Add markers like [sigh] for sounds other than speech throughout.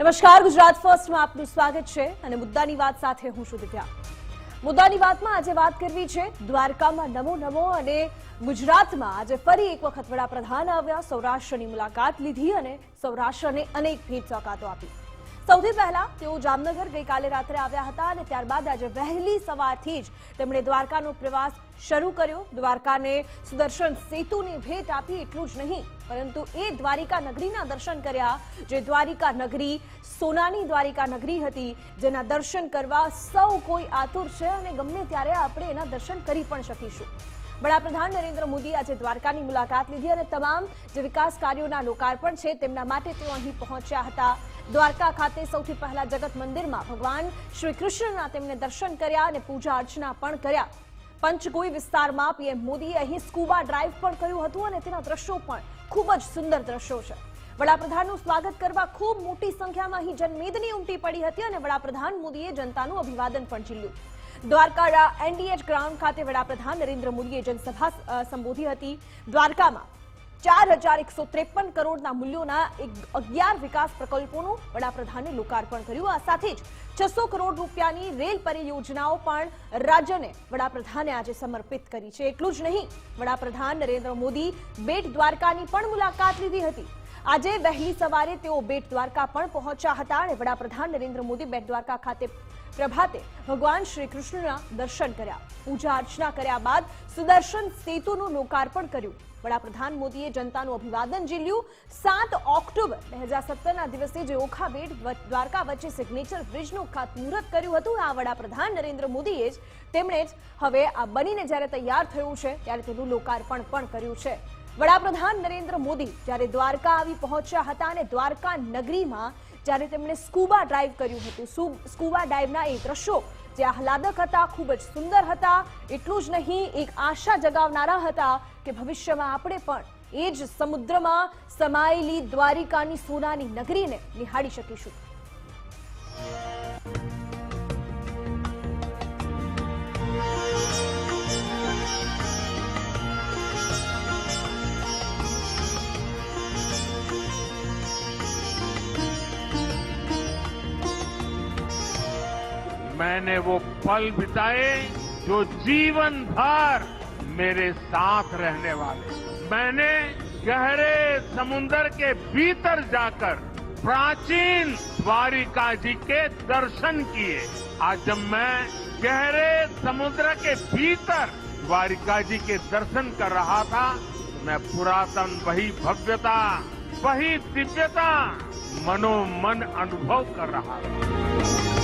નમસ્કાર, ગુજરાત ફર્સ્ટમાં આપનું સ્વાગત છે અને મુદ્દાની વાત સાથે હું છું દિવ્યા. મુદ્દાની વાતમાં આજે વાત કરવી છે દ્વારકામાં નમો નમો અને ગુજરાતમાં આજે ફરી એક વખત વડાપ્રધાન આવ્યા, સૌરાષ્ટ્રની મુલાકાત લીધી અને સૌરાષ્ટ્રને અનેક ભેટ આપી. સૌથી પહેલા તેઓ જામનગર ગઈકાલે રાત્રે આવ્યા હતા અને ત્યારબાદ આજે વહેલી સવારથી જ તેમણે દ્વારકાનો પ્રવાસ શરૂ કર્યો. દ્વારકાને સુદર્શન સેતુની ભેટ આપી એટલું જ નહીં, પરંતુ એ દ્વારિકા નગરીના દર્શન કર્યા, જે દ્વારિકા નગરી સોનાની દ્વારિકા નગરી હતી, જેના દર્શન કરવા સૌ કોઈ આતુર છે અને ગમે ત્યારે આપણે એના દર્શન કરી પણ શકીશું. વડાપ્રધાન નરેન્દ્ર મોદી આજે દ્વારકાની મુલાકાત લીધી અને તમામ જે વિકાસ કાર્યોના લોકાર્પણ છે તેમના માટે તેઓ અહીં પહોંચ્યા હતા. દ્વારકા ખાતે સૌથી પહેલા જગત મંદિરમાં ભગવાન શ્રી કૃષ્ણના તેમને દર્શન કર્યા અને પૂજા અર્ચના પણ કર્યા. પંચગોઈ વિસ્તારમાં પીએમ મોદીએ અહીં સ્કૂબા ડ્રાઈવ પણ કર્યું હતું અને તેના દ્રશ્યો પણ ખૂબ જ સુંદર દ્રશ્યો છે. વડાપ્રધાનનું સ્વાગત કરવા ખૂબ મોટી સંખ્યામાં અહીં જનમેદની ઉમટી પડી હતી અને વડાપ્રધાન મોદીએ જનતાનું અભિવાદન પણ ઝીલ્યું. દ્વારકા એનડીએચ ગ્રાઉન્ડ ખાતે વડાપ્રધાન નરેન્દ્ર મોદીએ જનસભા સંબોધી હતી. દ્વારકામાં ચાર હજાર એકસો ત્રેપન કરોડના મૂલ્યોના એક અગિયાર વિકાસ પ્રકલ્પોનું વડાપ્રધાને લોકાર્પણ કર્યું. આ સાથે જ છસો કરોડ રૂપિયાની રેલ પરિયોજનાઓ પણ રાજ્યને વડાપ્રધાને આજે સમર્પિત કરી છે. એટલું જ નહીં, વડાપ્રધાન નરેન્દ્ર મોદી બેટ દ્વારકાની પણ મુલાકાત લીધી હતી. આજે વહેલી સવારે તેઓ બેટ દ્વારકા પણ પહોંચ્યા હતા અને વડાપ્રધાન નરેન્દ્ર મોદી બેટ દ્વારકા ખાતે પ્રભાતે ભગવાન શ્રી કૃષ્ણના દર્શન કર્યા. પૂજા અર્ચના કર્યા બાદ સુદર્શન સેતુનું લોકાર્પણ કર્યું. વડાપ્રધાન મોદીએ જનતાનું અભિવાદન ઝીલ્યું. સાત ઓક્ટોબર બે હજાર સત્તરના દિવસે જે ઓખા બેટ દ્વારકા વચ્ચે સિગ્નેચર બ્રિજનું ખાતમુહૂર્ત કર્યું હતું, આ વડાપ્રધાન નરેન્દ્ર મોદીએ જ તેમણે જ હવે આ બનીને જ્યારે તૈયાર થયું છે, ત્યારે તેનું લોકાર્પણ પણ કર્યું છે. વડાપ્રધાન નરેન્દ્ર મોદી જ્યારે દ્વારકા આવી પહોંચ્યા હતા અને દ્વારકા નગરીમાં જ્યારે તેમણે સ્કૂબા ડ્રાઈવ કર્યું હતું. સ્કૂબા ડાઈવના એ દ્રશ્યો જે આહલાદક હતા, ખૂબ જ સુંદર હતા. એટલું જ નહીં, એક આશા જગાવનારા હતા કે ભવિષ્યમાં આપણે પણ એ જ સમુદ્રમાં સમાયેલી દ્વારિકાની સોનાની નગરીને નિહાળી શકીશું. मैंने वो पल बिताए जो जीवन भर मेरे साथ रहने वाले। मैंने गहरे समुन्दर के भीतर जाकर प्राचीन द्वारिका जी के दर्शन किए। आज जब मैं गहरे समुद्र के भीतर द्वारिका जी के दर्शन कर रहा था, मैं पुरातन, वही भव्यता, वही दिव्यता, मनोमन अनुभव कर रहा था।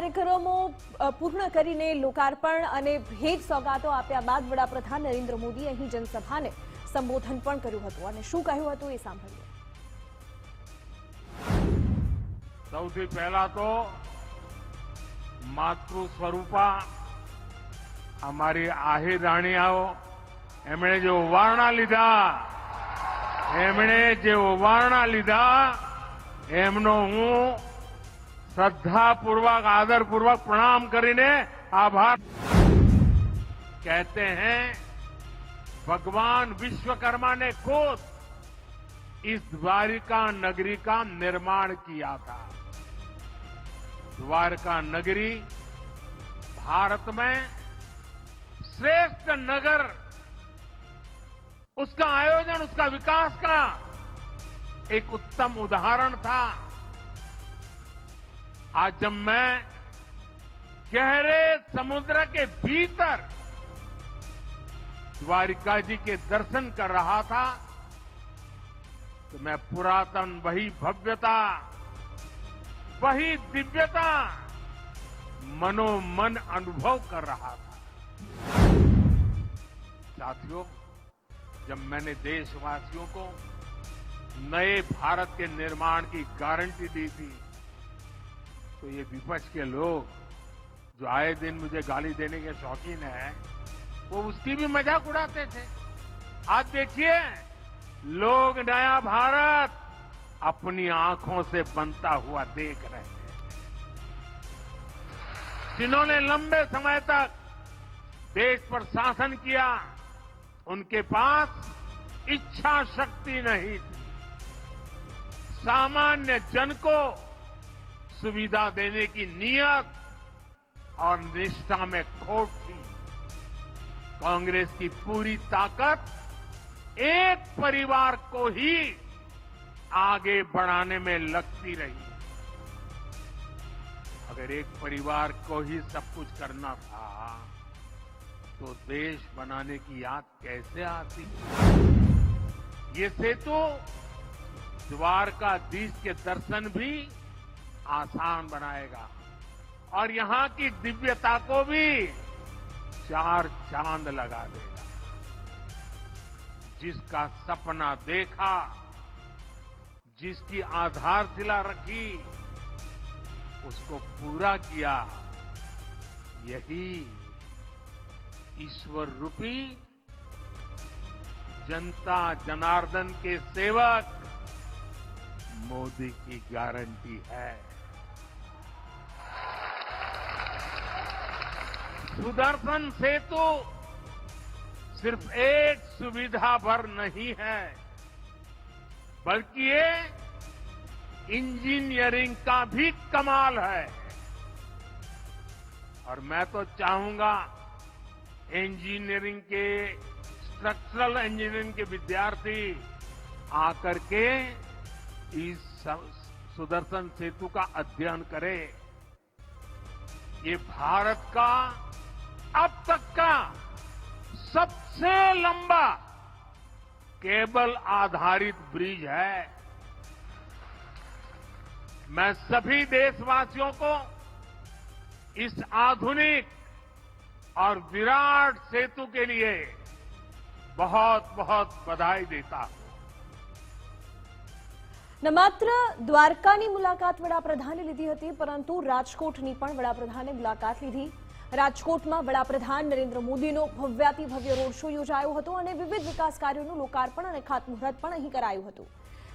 કાર્યક્રમો પૂર્ણ કરીને લોકાર્પણ અને ભેટ સોગાતો આપ્યા બાદ વડાપ્રધાન નરેન્દ્ર મોદી અહીં જનસભાને સંબોધન પણ કર્યું હતું. અને શું કહ્યું હતું એ સાંભળ્યું સૌથી પહેલા તો માતૃ સ્વરૂપા અમારી રાણીયાઓ, એમણે જે વારણા લીધા, એમણે જે વારણા લીધા, એમનો હું શ્રદ્ધાપૂર્વક આદરપૂર્વક પ્રણામ કરીને આભાર कहते हैं भगवान विश्वकर्मा ने खुद इस द्वारिका नगरी का निर्माण किया था द्वारका नगरी भारत में श्रेष्ठ नगर उसका आयोजन उसका विकास का एक उत्तम उदाहरण था आज जब मैं गहरे समुद्र के भीतर द्वारिका जी के दर्शन कर रहा था तो मैं पुरातन, वही भव्यता, वही दिव्यता, मनोमन अनुभव कर रहा था। साथियों, जब मैंने देशवासियों को नए भारत के निर्माण की गारंटी दी थी तो ये विपक्ष के लोग जो आए दिन मुझे गाली देने के शौकीन हैं, वो उसकी भी मज़ाक उड़ाते थे। आज देखिए, लोग नया भारत अपनी आँखों से बनता हुआ देख रहे हैं। जिन्होंने लंबे समय तक देश पर शासन किया, उनके पास इच्छा शक्ति नहीं थी। सामान्य जन को सुविधा देने की नीयत और निष्ठा में खोट। थी कांग्रेस की पूरी ताकत एक परिवार को ही आगे बढ़ाने में लगती रही। अगर एक परिवार को ही सब कुछ करना था तो देश बनाने की याद कैसे आती? ये सेतु, द्वारकाधीश के दर्शन भी आसान बनाएगा। और यहाँ की दिव्यता को भी चार चाँद लगा देगा। जिसका सपना देखा, जिसकी आधारशिला रखी, उसको पूरा किया, यही ईश्वर रूपी जनता जनार्दन के सेवक मोदी की गारंटी है। सुदर्शन सेतु सिर्फ़ एक सुविधा भर नहीं है, बल्कि ये इंजीनियरिंग का भी कमाल है। और मैं तो चाहूँगा इंजीनियरिंग के स्ट्रक्चरल इंजीनियरिंग के विद्यार्थी आकर के इस सुदर्शन सेतु का अध्ययन करें। ये भारत का अब तक का सबसे लंबा केबल आधारित ब्रिज है मैं सभी देशवासियों को इस आधुनिक और विराट सेतु के लिए बहुत बहुत बधाई देता हूं ન માત્ર દ્વારકાની મુલાકાત વડાપ્રધાને લીધી હતી પરંતુ રાજકોટની પણ વડાપ્રધાને મુલાકાત લીધી રાજકોટમાં વડાપ્રધાન નરેન્દ્ર મોદીનો ભવ્યાતિ ભવ્ય રોડ શો યોજાયો હતો અને વિવિધ વિકાસ કાર્યોનું લોકાર્પણ અને ખાતમુહૂર્ત પણ અહીં કરાયું હતું.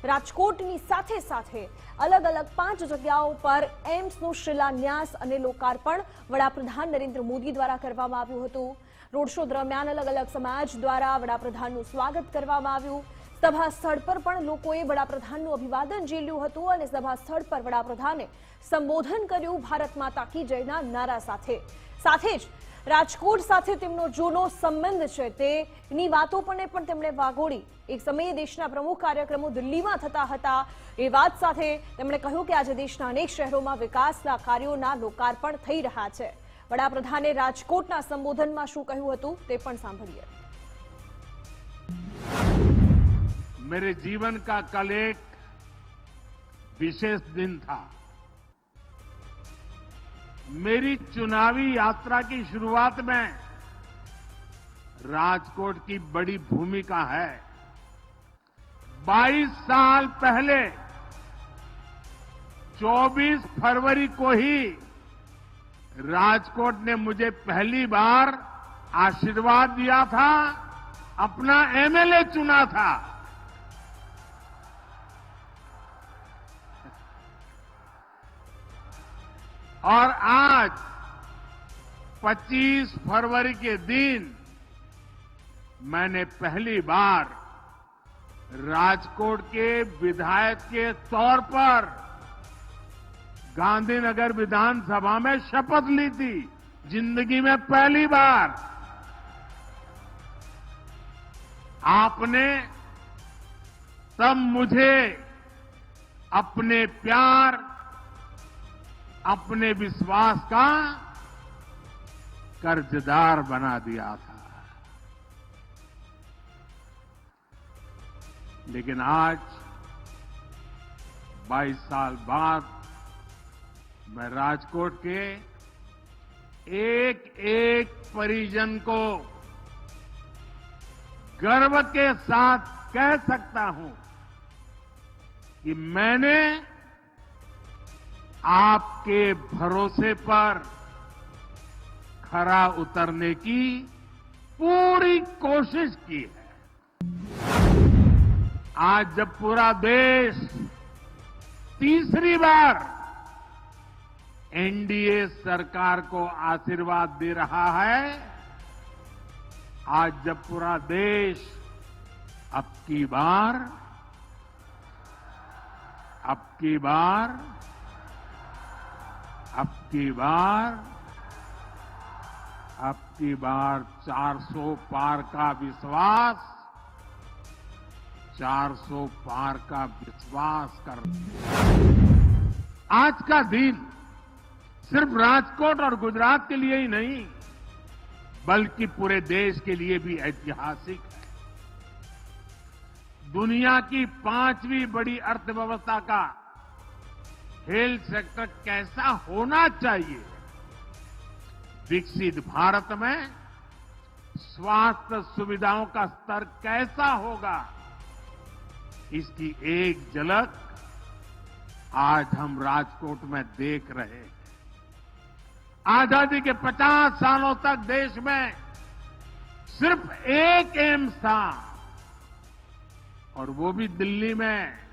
રાજકોટની સાથે સાથે અલગ અલગ પાંચ જગ્યાઓ પર એમ્સનું શિલાન્યાસ અને લોકાર્પણ વડાપ્રધાન નરેન્દ્ર મોદી દ્વારા કરવામાં આવ્યું હતું. રોડ શો દરમિયાન અલગ અલગ સમાજ દ્વારા વડાપ્રધાનનું સ્વાગત કરવામાં આવ્યું. સભા સ્થળ પર પણ લોકોએ વડાપ્રધાનનું અભિવાદન ઝીલ્યું હતું અને સભા સ્થળ પર વડાપ્રધાને સંબોધન કર્યું ભારત માતા કી જયના નારા સાથે. સાથે જ રાજકોટ સાથે તેમનો જૂનો સંબંધ છે. તેની વાતો પણ તેમણે વાગોળી. એક સમયે દેશના પ્રમુખ કાર્યક્રમો દિલ્હીમાં થતા હતા. એ વાત સાથે તેમણે કહ્યું કે આજે દેશના અનેક શહેરોમાં વિકાસના કાર્યોના લોકાર્પણ થઈ રહ્યા છે. વડાપ્રધાને રાજકોટના સંબોધનમાં શું કહ્યું હતું તે પણ સાંભળીએ. મેરે જીવન કા કલ એક વિશેષ દિન થા. मेरी चुनावी यात्रा की शुरुआत में राजकोट की बड़ी भूमिका है। 22 साल पहले 24 फरवरी को ही राजकोट ने मुझे पहली बार आशीर्वाद दिया था, अपना एमएलए चुना था। और आज 25 फरवरी के दिन, मैंने पहली बार राजकोट के विधायक के तौर पर गांधीनगर विधानसभा में शपथ ली थी। ज़िंदगी में पहली बार। आपने तब मुझे अपने प्यार अपने विश्वास का कर्जदार बना दिया था। लेकिन आज 22 साल बाद, मैं राजकोट के एक एक परिजन को गर्व के साथ कह सकता हूँ कि मैंने आपके भरोसे पर खरा उतरने की पूरी कोशिश की है। आज जब पूरा देश तीसरी बार एनडीए सरकार को आशीर्वाद दे रहा है, आज जब पूरा देश अब की बार, अब की बार अब की बार अब की बार 400 पार का विश्वास 400 पार का विश्वास कर। आज का दिन सिर्फ़ राजकोट और गुजरात के लिए ही नहीं, बल्कि पूरे देश के लिए भी ऐतिहासिक है। दुनिया की पांचवी बड़ी अर्थव्यवस्था का हेल्थ सेक्टर कैसा होना चाहिए? विकसित भारत में स्वास्थ्य सुविधाओं का स्तर कैसा होगा? इसकी एक झलक आज हम राजकोट में देख रहे हैं। आज़ादी के 50 सालों तक देश में सिर्फ़ एक एम्स था और वो भी दिल्ली में।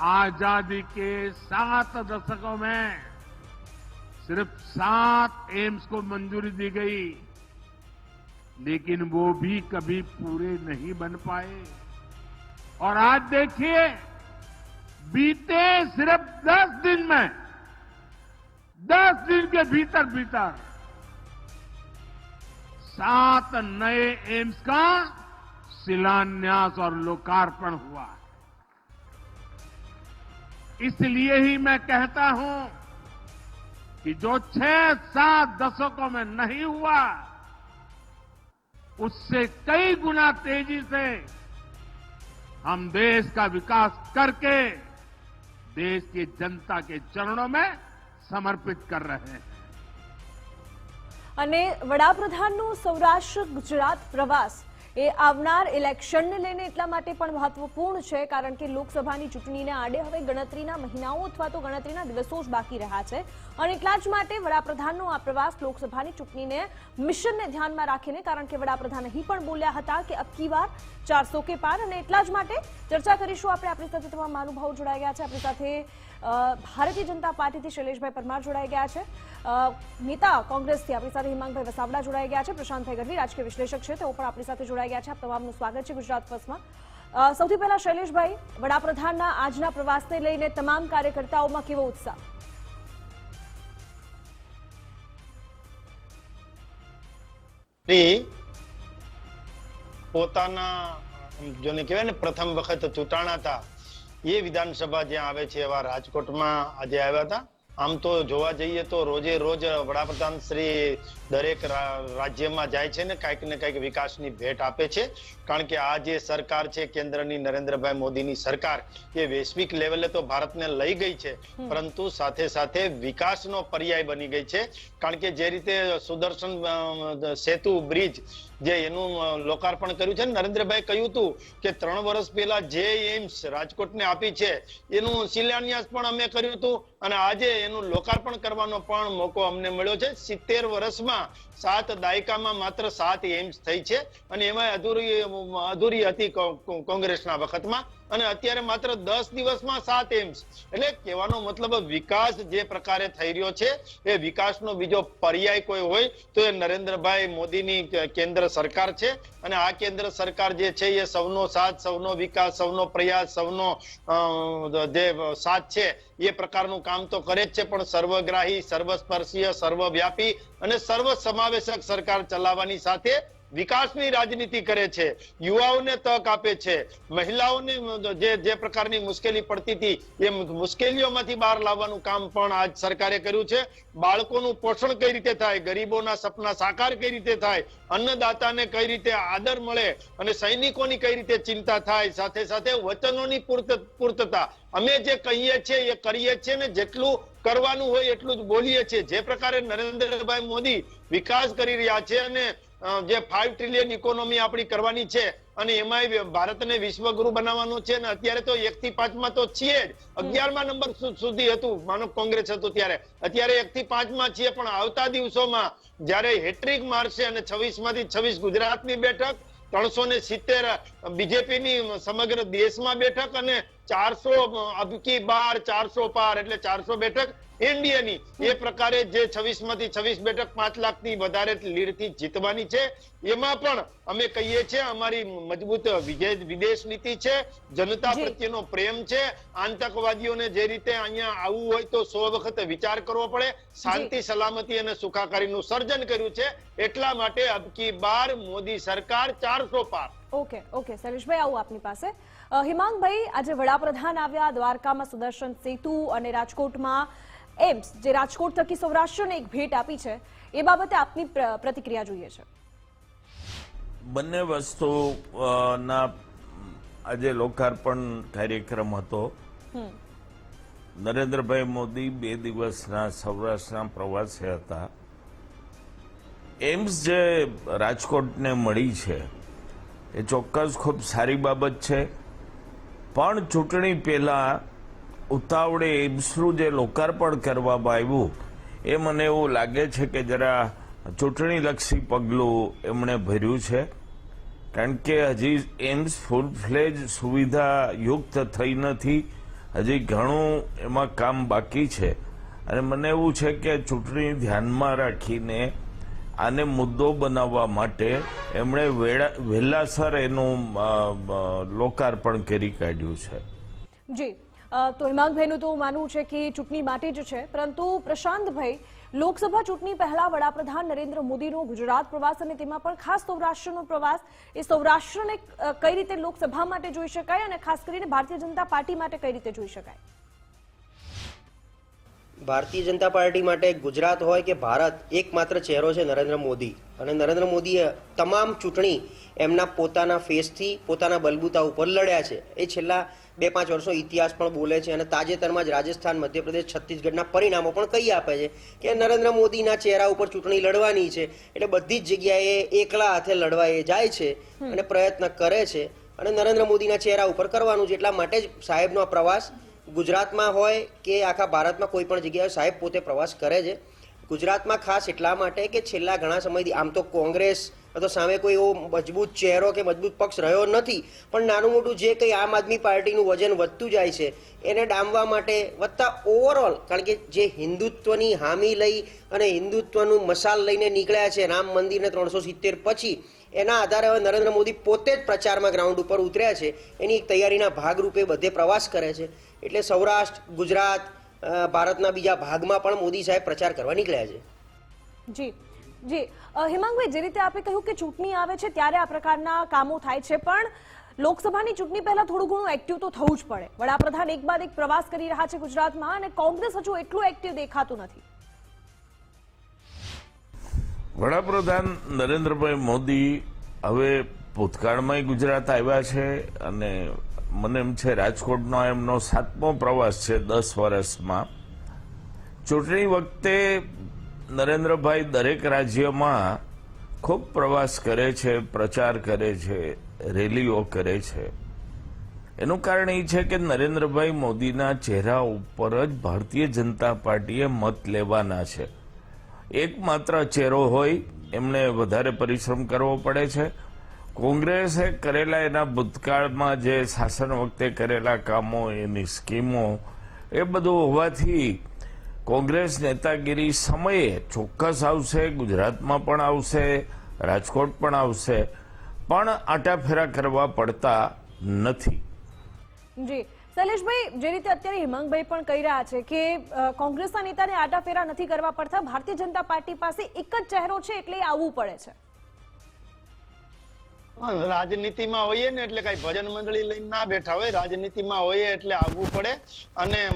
आज़ादी के सात दशकों में सिर्फ़ सात एम्स को मंजूरी दी गई, लेकिन वो भी कभी पूरे नहीं बन पाए। और आज देखिए, बीते सिर्फ़ दस दिन में, दस दिन के भीतर भीतर, सात नए एम्स का शिलान्यास और लोकार्पण हुआ। है इसलिए ही मैं कहता हूं कि जो छह सात दशकों में नहीं हुआ उससे कई गुना तेजी से हम देश का विकास करके देश की जनता के चरणों में સમર્પિત કર રહે हैं અને વડાપ્રધાનનું સૌરાષ્ટ્ર ગુજરાત પ્રવાસ એ આવનાર ઇલેક્શનને લઈને એટલા માટે પણ મહત્વપૂર્ણ છે, કારણ કે લોકસભાની ચૂંટણીને આડે હવે ગણતરીના મહિનાઓ અથવા તો ગણતરીના દિવસો જ બાકી રહ્યા છે. અને એટલા જ માટે વડાપ્રધાનનો આ પ્રવાસ લોકસભાની ચૂંટણીને મિશનને ધ્યાનમાં રાખીને, કારણ કે વડાપ્રધાન અહીં પણ બોલ્યા હતા કે અબકી વાર ચારસો કે પાર. અને એટલા જ માટે ચર્ચા કરીશું. આપણે આપણી સાથે તમામ મહાનુભાવો જોડાઈ ગયા છે. આપણી સાથે ભારતીય જનતા પાર્ટીથી શૈલેષભાઈ પરમાર જોડાઈ ગયા છે. નેતા કોંગ્રેસથી આપણી સાથે હિમાંગભાઈ વસાવડા જોડાઈ ગયા છે. પ્રશાંતભાઈ ગઢવી, રાજકીય વિશ્લેષક છે. તેઓ પણ આપણી સાથે જોડાઈ ગયા છે. આપ તમામનું સ્વાગત છે ગુજરાત ફર્સ્ટમાં. સૌથી પહેલા શૈલેષભાઈ, વડાપ્રધાનના આજના પ્રવાસને લઈને તમામ કાર્યકર્તાઓમાં કેવો ઉત્સાહ? પોતાના જોને કહેવાય ને, પ્રથમ વખત ચૂંટાણા હતા. એ વિધાનસભા જ્યાં આવે છે એવા રાજકોટમાં આજે આવ્યા હતા. આમ તો જોવા જઈએ તો રોજે રોજ વડાપ્રધાન શ્રી દરેક રાજ્યમાં જાય છે ને કાંઈક ને કાંઈક વિકાસની ભેટ આપે છે. કારણ કે આ જે સરકાર છે કેન્દ્રની નરેન્દ્રભાઈ મોદીની સરકાર એ વૈશ્વિક લેવલે તો ભારતને લઈ ગઈ છે પરંતુ સાથે સાથે વિકાસનો પર્યાય બની ગઈ છે. કારણ કે જે રીતે સુદર્શન સેતુ બ્રિજ જે એનું લોકાર્પણ કર્યું છે ને નરેન્દ્રભાઈ કહ્યું હતું કે ત્રણ વર્ષ પહેલા જે એમ્સ રાજકોટને આપી છે એનું શિલાન્યાસ પણ અમે કર્યું હતું અને આજે એનું લોકાર્પણ કરવાનો પણ મોકો અમને મળ્યો છે. સિત્તેર વર્ષમાં સાત દાયકામાં માત્ર સાત એમ્સ થઈ છે. અને એમાં અધૂરી અધૂરી હતી કોંગ્રેસના વખતમાં. અને અત્યારે માત્ર દસ દિવસમાં સાત એમ્સ. એટલે કહેવાનો મતલબ વિકાસ જે પ્રકારે થઈ રહ્યો છે, એ વિકાસનો બીજો પર્યાય કોઈ હોય, તો એ નરેન્દ્રભાઈ મોદીની કેન્દ્ર સરકાર છે. અને આ કેન્દ્ર સરકાર જે છે, એ સૌનો સાથ, સૌનો વિકાસ, સૌનો પ્રયાસ, સૌનો જે સાથ છે, એ પ્રકારનું કામ તો કરે જ છે, પણ સર્વગ્રાહી, સર્વસ્પર્શીય, સર્વવ્યાપી અને સર્વ સમાવેશક સરકાર ચલાવવાની સાથે વિકાસની રાજનીતિ કરે છે. યુવાઓને તક આપે છે. મહિલાઓને જે જે પ્રકારની મુશ્કેલી પડતી હતી, એ મુશ્કેલીઓમાંથી બહાર લાવવાનું કામ પણ આજ સરકારે કર્યું છે. બાળકોનું પોષણ કઈ રીતે થાય, ગરીબોના સપના સાકાર કઈ રીતે થાય, અન્નદાતાને કઈ રીતે આદર મળે અને સૈનિકોની કઈ રીતે ચિંતા થાય, સાથે સાથે વચનોની પૂર્ત- પૂર્તતા. અમે જે કહીએ છીએ, એ કરીએ છીએ ને જેટલું કરવાનું હોય એટલું જ બોલીએ છીએ. જે પ્રકારે નરેન્દ્રભાઈ મોદી વિકાસ કરી રહ્યા છે અને જે ફાઈવ ટ્રિલિયન ઇકોનોમી આપણી કરવાની છે અને એમાંય ભારતને વિશ્વગુરુ બનાવવાનું છે અને અત્યારે તો એક થી પાંચમાં તો છીએ જ. અગિયારમાં નંબર સુધી હતું માનો કોંગ્રેસ હતું ત્યારે. અત્યારે એક થી પાંચમાં છીએ, પણ આવતા દિવસોમાં જ્યારે હેટ્રિક મારશે અને છવ્વીસમાંથી છવ્વીસ ગુજરાતની બેઠક, ત્રણસો ને સિત્તેર બીજેપીની સમગ્ર દેશમાં બેઠક અને ચારસો અબકી બાર ચારસો પાર એટલે ચારસો બેઠક. એનડીએની એ પ્રકારે જે છવ્વીસમાંથી છવ્વીસ બેઠક પાંચ લાખની વધારે લીડથી જીતવાની છે. એમાં પણ અમે કહીએ છીએ અમારી મજબૂત વિદેશ નીતિ છે. જનતા પ્રત્યેનો પ્રેમ છે. આતંકવાદીઓને જે રીતે અહીંયા આવવું હોય તો સો વખત વિચાર કરવો પડે. શાંતિ સલામતી અને સુખાકારીનું સર્જન કર્યું છે. એટલા માટે અબકી બાર મોદી સરકાર ચારસો પાર. Okay okay. શૈલેષભાઈ આવું આપની પાસે. હિમાંગભાઈ આજે વડાપ્રધાન આવ્યા દ્વારકામાં સુદર્શન સેતુ અને રાજકોટમાં એમ્સ જે રાજકોટ થકી સૌરાષ્ટ્રને એક ભેટ આપી છે. એ બાબતે આપની પ્ર- પ્રતિક્રિયા જોઈએ છે. બંને વસ્તુ ના આજે લોકાર્પણ કાર્યક્રમ હતો. નરેન્દ્રભાઈ મોદી બે દિવસના સૌરાષ્ટ્રના પ્રવાસે હતા. એમ્સ જે રાજકોટને મળી છે એ ચોક્કસ ખૂબ સારી બાબત છે. પણ ચૂંટણી પહેલા ઉતાવળે એમ્સનું જે લોકાર્પણ કરવામાં આવ્યું, એ મને એવું લાગે છે કે જરા ચૂંટણીલક્ષી પગલું એમણે ભર્યું છે. કારણ કે હજી એમ્સ ફૂલ ફ્લેજ સુવિધા યુક્ત થઈ નથી, હજી ઘણું એમાં કામ બાકી છે. અને મને એવું છે કે ચૂંટણી ધ્યાનમાં રાખીને આને મુદ્દો બનાવવા માટે એમણે વહેલાસર એનું લોકાર્પણ કરી કાઢ્યું છે. જી. તો હિમાંગભાઈનું તો માનવું છે કે ચૂંટણી માટે જ છે, પરંતુ પ્રશાંતભાઈ, લોકસભા ચૂંટણી પહેલા વડાપ્રધાન નરેન્દ્ર મોદીનો ગુજરાત પ્રવાસ અને તેમાં પણ ખાસ સૌરાષ્ટ્રનો પ્રવાસ, એ સૌરાષ્ટ્રને કઈ રીતે લોકસભા માટે જોઈ શકાય અને ખાસ કરીને ભારતીય જનતા પાર્ટી માટે કઈ રીતે જોઈ શકાય? ભારતીય જનતા પાર્ટી માટે ગુજરાત હોય કે ભારત, એકમાત્ર ચહેરો છે નરેન્દ્ર મોદી. અને નરેન્દ્ર મોદીએ તમામ ચૂંટણી એમના પોતાના ફેસથી, પોતાના બલબૂતા ઉપર લડ્યા છે. એ છેલ્લા બે પાંચ વર્ષો ઇતિહાસ પણ બોલે છે અને તાજેતરમાં જ રાજસ્થાન, મધ્યપ્રદેશ, છત્તીસગઢના પરિણામો પણ કહી આપે છે કે નરેન્દ્ર મોદીના ચહેરા ઉપર ચૂંટણી લડવાની છે. એટલે બધી જ જગ્યાએ એકલા હાથે લડવા એ જાય છે અને પ્રયત્ન કરે છે. અને નરેન્દ્ર મોદીના ચહેરા ઉપર કરવાનું છે એટલા માટે જ સાહેબનો પ્રવાસ ગુજરાતમાં હોય કે આખા ભારતમાં કોઈ પણ જગ્યાએ સાહેબ પોતે પ્રવાસ કરે છે, ગુજરાતમાં ખાસ એટલા માટે કે છેલ્લા ઘણા સમયથી આમ તો કોંગ્રેસ તો સામે કોઈ એવો મજબૂત ચહેરો કે મજબૂત પક્ષ રહ્યો નથી, પણ નાનું મોટું જે કંઈ આમ આદમી પાર્ટીનું વજન વધતું જાય છે, એને ડામવા માટે વધતા ઓવરઓલ કારણ કે જે હિન્દુત્વની હામી લઈ અને હિન્દુત્વનું મસાલ લઈને નીકળ્યા છે, રામ મંદિરને ત્રણસો સિત્તેર પછી, એના આધારે હવે નરેન્દ્ર મોદી પોતે જ પ્રચારમાં ગ્રાઉન્ડ ઉપર ઉતર્યા છે, એની એક તૈયારીના ભાગરૂપે બધે પ્રવાસ કરે છે. એટલે સૌરાષ્ટ્ર ગુજરાત ભારતના બીજા ભાગમાં પણ મોદી સાહેબ પ્રચાર કરવા નીકળ્યા છે. જી જી. હિમાંગભાઈ જે રીતે આપે કહ્યું કે ચૂંટણી આવે છે ત્યારે આ પ્રકારના કામો થાય છે પણ લોકસભાની ચૂંટણી પહેલા થોડું ઘણું એક્ટિવ તો થવું જ પડે. વડાપ્રધાન એક બાદ એક પ્રવાસ કરી રહ્યા છે ગુજરાતમાં અને કોંગ્રેસ હજુ એટલું એક્ટિવ દેખાતું નથી. વડાપ્રધાન નરેન્દ્રભાઈ મોદી હવે ભૂતકાળમાંય ગુજરાત આવ્યા છે અને મને એમ છે, રાજકોટનો એમનો સાતમો પ્રવાસ છે દસ વર્ષમાં. ચૂંટણી વખતે નરેન્દ્રભાઈ દરેક રાજ્યમાં ખૂબ પ્રવાસ કરે છે, પ્રચાર કરે છે, રેલીઓ કરે છે. એનું કારણ એ છે કે નરેન્દ્રભાઈ મોદીના ચહેરા ઉપર જ ભારતીય જનતા પાર્ટીએ મત લેવાના છે. એકમાત્ર ચહેરો હોય એમણે વધારે પરિશ્રમ કરવો પડે છે. કોંગ્રેસે કરેલા એના ભૂતકાળમાં જે શાસન વખતે કરેલા કામો, એની સ્કીમો, એ બધું હોવાથી કોંગ્રેસ નેતાગીરી સમયે ચોક્કસ આવશે, ગુજરાતમાં પણ આવશે, રાજકોટ પણ આવશે, પણ આટાફેરા કરવા પડતા નથી. જી. શૈલેષભાઈ, જે રીતે અત્યારે હિમાંગભાઈ પણ કહી રહ્યા છે કે કોંગ્રેસના નેતાને આટાફેરા નથી કરવા પડતા, ભારતીય જનતા પાર્ટી પાસે એક જ ચહેરો છે એટલે આવવું પડે છે. રાજનીતિમાં હોઈએ ને એટલે કઈ ભજન મંડળી લઈને ના બેઠા હોય, રાજનીતિમાં હોઈએ એટલે આવવું પડે. અને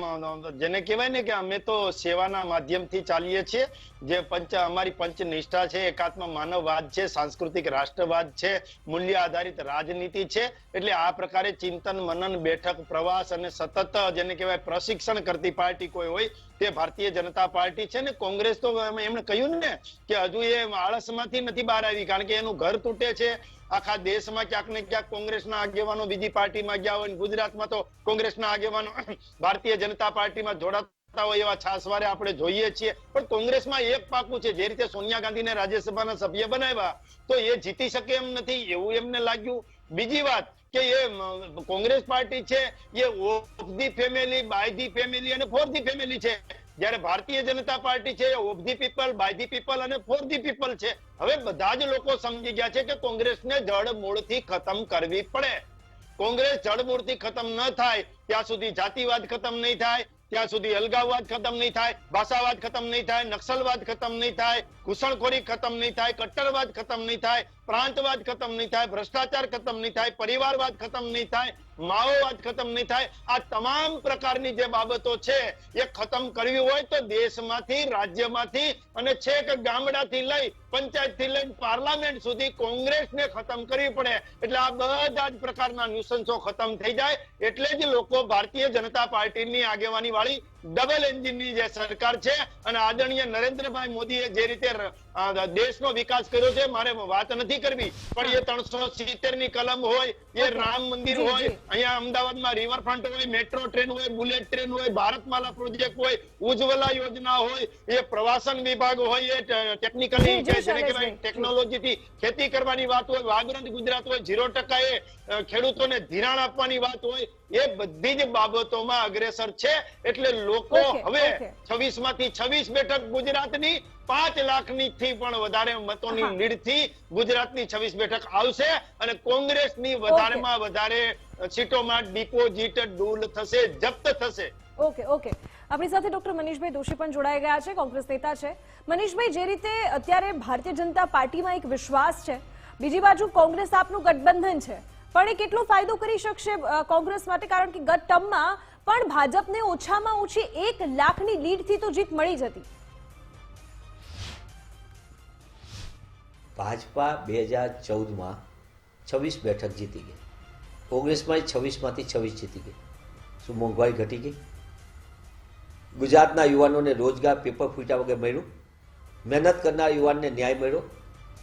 જેને કહેવાય ને કે અમે તો સેવાના માધ્યમથી ચાલીએ છીએ. જે પંચ, અમારી પંચ નિષ્ઠા છે, એકાત્મ માનવવાદ છે, સાંસ્કૃતિક રાષ્ટ્રવાદ છે, મૂલ્ય આધારિત રાજનીતિ છે. એટલે આ પ્રકારે ચિંતન, મનન, બેઠક, પ્રવાસ અને સતત, જેને કહેવાય પ્રશિક્ષણ કરતી પાર્ટી કોઈ હોય, તે ભારતીય જનતા પાર્ટી છે ને કોંગ્રેસ તો એમ- એમણે કહ્યું ને કે હજુ એ આળસમાંથી નથી બહાર આવી, કારણ કે એનું ઘર તૂટે છે. આખા દેશમાં ક્યાંક ને ક્યાંક કોંગ્રેસના આગેવાનો બીજી પાર્ટીમાં ગયા હોય ગુજરાતમાં તો કોંગ્રેસના આગેવાનો [clears throat] ભારતીય જનતા પાર્ટીમાં જોડાતા હોય એવા છાસવારે આપણે જોઈએ છીએ. પણ કોંગ્રેસમાં એક પાકું છે, જે રીતે સોનિયા ગાંધીને રાજ્યસભાના સભ્ય બનાવ્યા, તો એ જીતી શકે એમ નથી, એવું એમને લાગ્યું. બીજી વાત કે એ કોંગ્રેસ પાર્ટી છે, એ of the family, by the family અને ફોર ધી ફેમિલી છે. જ્યારે ભારતીય જનતા પાર્ટી છે of the people by the people અને ફોર ધી પીપલ છે, હવે બધા જ લોકો સમજી ગયા છે કે કોંગ્રેસને જડ મૂળથી ખતમ કરવી પડે. કોંગ્રેસ જડમૂળથી ખતમ ન થાય, ત્યાં સુધી જાતિવાદ ખતમ નહીં થાય, ત્યાં સુધી અલગાવવાદ ખતમ નહીં થાય, ભાષાવાદ ખતમ નહીં થાય, નક્સલવાદ ખતમ નહીં થાય ઘૂસણખોરી ખતમ નહીં થાય, કટ્ટરવાદ ખતમ નહીં થાય, પ્રાંતવાદ ખતમ નહીં થાય, ભ્રષ્ટાચાર ખતમ નહીં થાય, પરિવારવાદ ખતમ નહીં થાય, માઓવાદ ખતમ નહીં થાય. આ તમામ પ્રકારની જે બાબતો છે એ ખતમ કરવી હોય તો દેશમાંથી, રાજ્યમાંથી અને છેક ગામડાથી લઈ પંચાયતથી લઈને પાર્લામેન્ટ સુધી કોંગ્રેસને ખતમ કરવી પડે. એટલે આ બધા જ પ્રકારના ન્યુસન્સો ખતમ થઈ જાય. એટલે જ લોકો ભારતીય જનતા પાર્ટીની આગેવાની વાળી ડબલ એન્જિનની જે સરકાર છે અને આદરણીય નરેન્દ્રભાઈ મોદીએ જે રીતે દેશનો વિકાસ કર્યો છે મારે વાત નથી કરવી પણ એ ત્રણસો સિત્તેરની કલમ હોય એ રામ મંદિર હોય અહીંયા અમદાવાદમાં રિવરફ્રન્ટ હોય મેટ્રો ટ્રેન હોય બુલેટ ટ્રેન હોય ભારતમાલા પ્રોજેક્ટ હોય ઉજ્જવલા યોજના હોય એ પ્રવાસન વિભાગ હોય એ ટેકનિકલી. ટેકનોલોજી થી ખેતી કરવાની વાત હોય વાગ્રંત ગુજરાત હોય ઝીરો ટકા એ ખેડૂતોને ધિરાણ આપવાની વાત હોય એ બધી જ બાબતોમાં અગ્રેસર છે. એટલે લોકો હવે છવ્વીસમાંથી છવ્વીસ બેઠક ગુજરાતની પાંચ લાખની થી પણ વધારે મતોની. લીડથી ગુજરાતની છવ્વીસ બેઠક આવશે અને કોંગ્રેસની વધારેમાં વધારે સીટોમાં ડિપોઝિટ ડૂલ થશે જપ્ત થશે. Okay okay. આપણી સાથે ડોક્ટર મનીષભાઈ દોશી પણ જોડાઈ ગયા છે કોંગ્રેસ નેતા છે. મનીષભાઈ જે રીતે અત્યારે ભારતીય જનતા પાર્ટીમાં એક વિશ્વાસ છે બીજી બાજુ કોંગ્રેસ આપનું ગઠબંધન છે. પણ એ કેટલો ફાયદો કરી શકશે કોંગ્રેસ માટે? કારણ કે ગત ટર્મમાં પણ ભાજપને ઓછામાં ઓછી એક લાખની લીડથી તો જીત મળી જ હતી ભાજપા બે હજાર ચૌદમાં છવ્વીસ બેઠક જીતી ગઈ. કોંગ્રેસમાં છવ્વીસમાંથી છવ્વીસ જીતી ગઈ. શું મોંઘવારી ઘટી ગઈ? ગુજરાતના યુવાનોને રોજગાર પેપર ફૂટ્યા વગર મળ્યું? મહેનત કરનાર યુવાનને ન્યાય મળ્યો?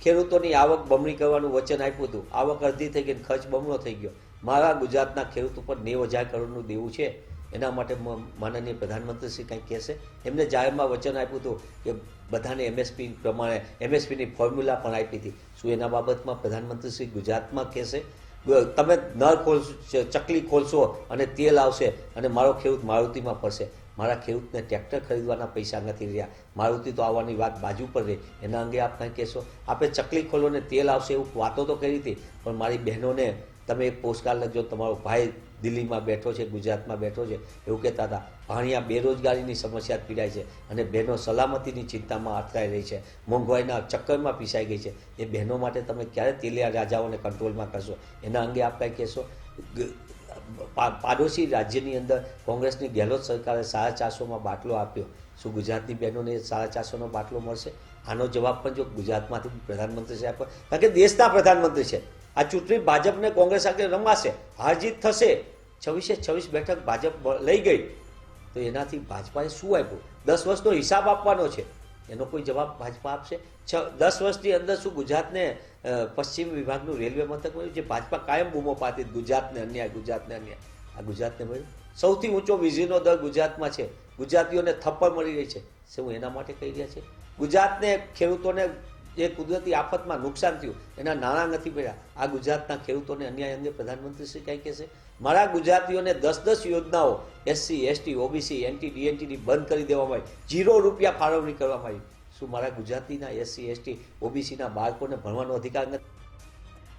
ખેડૂતોની આવક બમણી કરવાનું વચન આપ્યું હતું. આવક અડધી થઈ ગઈ ખર્ચ બમણો થઈ ગયો. મારા ગુજરાતના ખેડૂત ઉપર નેવ હજાર કરોડનું દેવું છે. એના માટે માનનીય પ્રધાનમંત્રી શ્રી કંઈક કહેશે. એમને જાહેરમાં વચન આપ્યું હતું કે બધાને એમએસપી પ્રમાણે એમએસપીની ફોર્મ્યુલા પણ આપી હતી. શું એના બાબતમાં પ્રધાનમંત્રી શ્રી ગુજરાતમાં કહેશે? તમે નળ ખોલશો, ચકલી ખોલશો અને તેલ આવશે અને મારો ખેડૂત મારુતિમાં ફરશે. મારા ખેડૂતને ટ્રેક્ટર ખરીદવાના પૈસા નથી રહ્યા. મારુતિ તો આવવાની વાત બાજુ પર રહે એના અંગે આપ કંઈ કહેશો? આપણે ચકલી ખોલો ને તેલ આવશે એવું વાતો તો કરી હતી, પણ મારી બહેનોને તમે એક પોસ્ટકાર્ડ લખજો, તમારો ભાઈ દિલ્હીમાં બેઠો છે, ગુજરાતમાં બેઠો છે, એવું કહેતા હતા. ભાણિયા બેરોજગારીની સમસ્યા પીડાય છે અને બહેનો સલામતીની ચિંતામાં અટકાઈ રહી છે. મોંઘવારીના ચક્કરમાં પીસાઈ ગઈ છે. એ બહેનો માટે તમે ક્યારે તેલિયા રાજાઓને કંટ્રોલમાં કરશો? એના અંગે આપ કંઈ કહેશો? પાડોશી રાજ્યની અંદર કોંગ્રેસની ગેહલોત સરકારે સાડા ચારસોમાં બાટલો આપ્યો. શું ગુજરાતની બહેનોને સાડા ચારસોનો બાટલો મળશે? આનો જવાબ પણ જો ગુજરાતમાંથી પ્રધાનમંત્રી છે આપ્યો કારણ કે દેશના પ્રધાનમંત્રી છે. આ ચૂંટણી ભાજપને કોંગ્રેસ આગળ રમાશે. હાર જીત થશે. છવ્વીસે છવ્વીસ બેઠક ભાજપ લઈ ગઈ. તો એનાથી ભાજપાએ શું આપ્યું? દસ વર્ષનો હિસાબ આપવાનો છે. એનો કોઈ જવાબ ભાજપા આપશે? છ, દસ વર્ષની અંદર શું ગુજરાતને પશ્ચિમ વિભાગનું રેલવે મથક મળ્યું, જે ભાજપા કાયમ બૂમો પાતી ગુજરાતને અન્યાય ગુજરાતને અન્યાય. આ ગુજરાતને મળ્યું. સૌથી ઊંચો વીજળીનો દર ગુજરાતમાં છે. ગુજરાતીઓને થપ્પડ મળી રહી છે. શું એના માટે કહી રહ્યા છે? ગુજરાતને ખેડૂતોને જે કુદરતી આફતમાં નુકસાન થયું, એના નાણાં નથી મળ્યા આ ગુજરાતના ખેડૂતોને અન્યાય અંગે પ્રધાનમંત્રી શ્રી કંઈ કહેશે? મારા ગુજરાતીઓને દસ દસ યોજનાઓ, એસસી, એસટી, ઓબીસી, એનટી, ડીએનટીની બંધ કરી દેવામાં આવી. જીરો રૂપિયા ફાળવણી કરવામાં આવી. શું મારા ગુજરાતીના એસસી એસટી ઓબીસીના બાળકોને ભણવાનો અધિકાર નથી?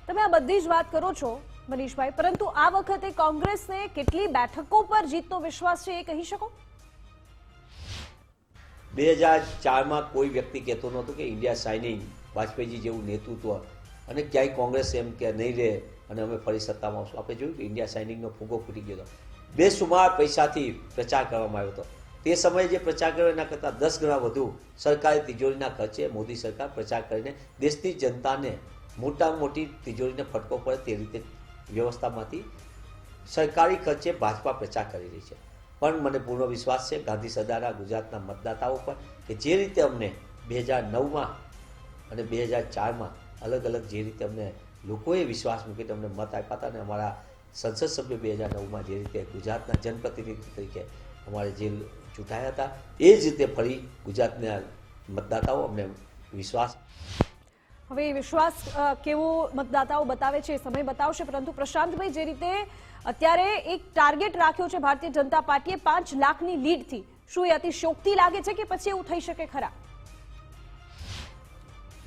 તમે આ બધી જ વાત કરો છો મનીષભાઈ પરંતુ આ વખતે કોંગ્રેસને કેટલી બેઠકો પર જીતનો વિશ્વાસ છે એ કહી શકો? બે હજાર ચારમાં કોઈ વ્યક્તિ કહેતો નહોતો કે ઇન્ડિયા સાઇનિંગ વાજપેયીજી જેવું નેતૃત્વ અને ક્યાંય કોંગ્રેસ એમ કે નહીં રહે અને અમે ફરી સત્તામાં આવશું. આપણે જોયું કે ઇન્ડિયા સાઇનિંગનો ફૂગો ફૂટી ગયો હતો. બેસુમાર પૈસાથી પ્રચાર કરવામાં આવ્યો હતો. તે સમયે જે પ્રચાર કર્યો, એના કરતાં દસ ગણા વધુ સરકારી તિજોરીના ખર્ચે મોદી સરકાર પ્રચાર કરીને દેશની જનતાને મોટામાં મોટી તિજોરીને ફટકો પડે તે રીતે વ્યવસ્થામાંથી સરકારી ખર્ચે ભાજપા પ્રચાર કરી રહી છે. પણ મને પૂર્ણ વિશ્વાસ છે, ગાંધી સરદારના ગુજરાતના મતદાતાઓ પર, કે જે રીતે અમને બે હજાર નવમાં અને બે હજાર ચારમાં અલગ અલગ જે રીતે અમને લોકોએ વિશ્વાસ મૂકીને અમને મત આપ્યા હતા અને અમારા સંસદ સભ્ય બે હજાર નવમાં જે રીતે ગુજરાતના જનપ્રતિનિધિ તરીકે અમારે જે ચૂંટાયા હતા. એ જ રીતે ફરી ગુજરાતના મતદાતાઓ અમને વિશ્વાસ હવે એ વિશ્વાસ કેવો મતદાતાઓ બતાવે છે સમય બતાવશે પરંતુ પ્રશાંતભાઈ જે રીતે અત્યારે એક ટાર્ગેટ રાખ્યો છે ભારતીય જનતા પાર્ટીએ પાંચ લાખની લીડથી શું એ અતિશોક્તિ લાગે છે કે પછી એવું થઈ શકે ખરા?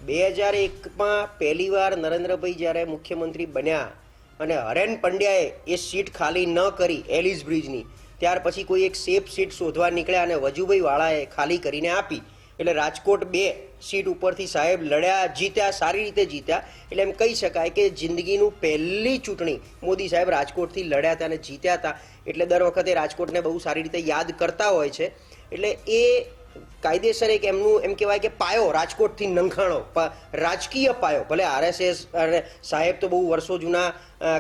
બે હજાર એકમાં પહેલીવાર નરેન્દ્રભાઈ જ્યારે મુખ્યમંત્રી બન્યા અને હરેન પંડ્યાએ એ સીટ ખાલી ન કરી એલિસ બ્રિજની ત્યાર પછી કોઈ એક સેફ સીટ શોધવા નીકળ્યા અને વજુભાઈ વાળાએ ખાલી કરીને આપી. એટલે રાજકોટ બે સીટ ઉપરથી સાહેબ લડ્યા, જીત્યા, સારી રીતે જીત્યા. એટલે એમ કહી શકાય કે જિંદગીનું પહેલી ચૂંટણી મોદી સાહેબ રાજકોટથી લડ્યા હતા અને જીત્યા હતા. એટલે દર વખતે રાજકોટને બહુ સારી રીતે યાદ કરતા હોય છે. એટલે એ કાયદેસર એક એમનું એમ કહેવાય કે પાયો, રાજકોટથી નંખાણો રાજકીય પાયો. ભલે આરએસએસ અને સાહેબ તો બહુ વર્ષો જૂના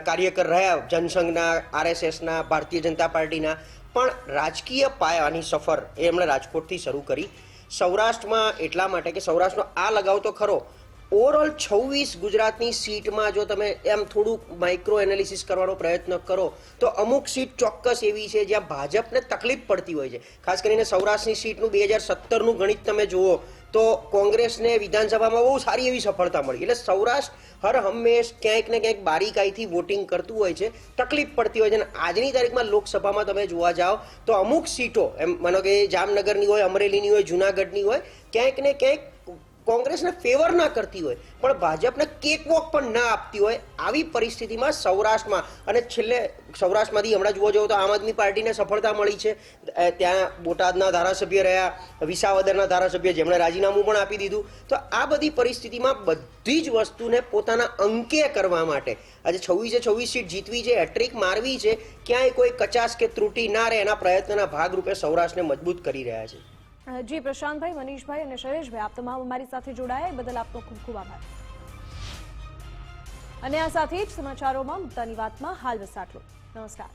કાર્યકર રહ્યા જનસંઘના, આરએસએસના, ભારતીય જનતા પાર્ટીના. પણ રાજકીય પાયાની સફર એ એમણે રાજકોટથી શરૂ કરી. સૌરાષ્ટ્રમાં એટલા માટે કે સૌરાષ્ટ્રનો આ લગાવ તો ખરો ઓવરઓલ છવ્વીસ ગુજરાતની સીટમાં જો તમે એમ થોડુંક માઇક્રો એનાલિસિસ કરવાનો પ્રયત્ન કરો, તો અમુક સીટ ચોક્કસ એવી છે જ્યાં ભાજપને તકલીફ પડતી હોય છે. ખાસ કરીને સૌરાષ્ટ્રની સીટનું બે હજાર સત્તરનું ગણિત તમે જુઓ, તો કોંગ્રેસને વિધાનસભામાં બહુ સારી એવી સફળતા મળી. એટલે સૌરાષ્ટ્ર હર હંમેશ ક્યાંક ને ક્યાંક બારીકાઈથી વોટિંગ કરતું હોય છે, તકલીફ પડતી હોય છે. અને આજની તારીખમાં લોકસભામાં તમે જોવા જાઓ, તો અમુક સીટો, એમ માનો કે જામનગરની હોય, અમરેલીની હોય, જુનાગઢની હોય, ક્યાંક ને ક્યાંક કોંગ્રેસને ફેવર ના કરતી હોય, પણ ભાજપને કેક વોક પણ ના આપતી હોય, આવી પરિસ્થિતિમાં સૌરાષ્ટ્રમાં અને છેલ્લે સૌરાષ્ટ્રમાંથી હમણાં જોવા જાઓ તો આમ આદમી પાર્ટીને સફળતા મળી છે. ત્યાં બોટાદના ધારાસભ્ય રહ્યા, વિસાવદરના ધારાસભ્ય જેમણે રાજીનામું પણ આપી દીધું. તો આ બધી પરિસ્થિતિમાં બધી જ વસ્તુને પોતાના અંકે કરવા માટે, આજે છવ્વીસે છવ્વીસ સીટ જીતવી છે હેટ્રિક મારવી છે, ક્યાંય કોઈ કચાશ કે ત્રુટી ના રહે, એના પ્રયત્નના ભાગરૂપે સૌરાષ્ટ્રને મજબૂત કરી રહ્યા છે. જી, પ્રશાંતભાઈ, મનીષભાઈ અને શૈલેષભાઈ, આપ તમામ અમારી સાથે જોડાયા. બદલ આપનો ખૂબ ખૂબ આભાર. અને આ સાથે જ સમાચારોમાં મુદ્દાની વાતમાં હાલ બસ નમસ્કાર.